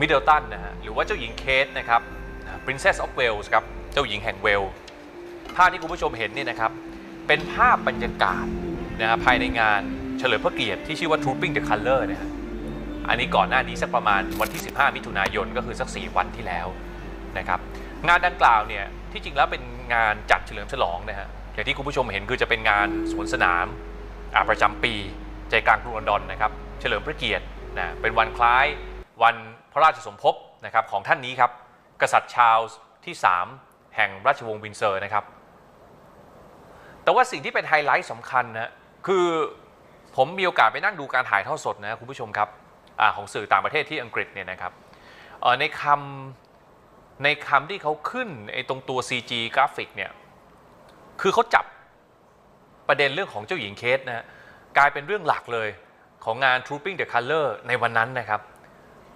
มิดเดิลตันนะฮะหรือว่าเจ้าหญิงเคทนะครับ Princess of Wales ครับ เจ้าหญิงแห่งเวลส์ภาพที่คุณผู้ชมเห็นนี่นะครับ เป็นภาพบรรยากาศนะฮะภายในงานเฉลิมพระเกียรติที่ชื่อว่า Trooping the Color นะฮะอันนี้ก่อนหน้านี้สักประมาณวันที่ 15 มิถุนายนก็คือสัก 4 วันที่แล้วนะครับงานดังกล่าวเนี่ยที่จริงแล้วเป็นงานจัดเฉลิมฉลองนะฮะอย่างที่คุณผู้ชมเห็นคือจะเป็นงานสวนสนามประจำปีใจกลางกรุงลอนดอนนะครับเฉลิมพระเกียรตินะเป็นวันคล้าย วันพระราชสมภพนะครับของท่านนี้ครับ กษัตริย์ชาร์ลส์ที่ 3 แห่งราชวงศ์วินเซอร์นะครับ แต่ว่าสิ่งที่เป็นไฮไลท์สำคัญนะคือผมมีโอกาสไปนั่งดูการถ่ายทอดสดนะคุณผู้ชมครับอของสื่อต่างประเทศที่อังกฤษเนี่ยนะครับในคำในคำที่เขาขึ้นไอ้ตรงตัว CG กราฟิกเนี่ยคือเขาจับประเด็นเรื่องของเจ้าหญิงเคสนะฮะกลายเป็นเรื่องหลักเลยของงาน Trooping the Color ในวันนั้นนะครับ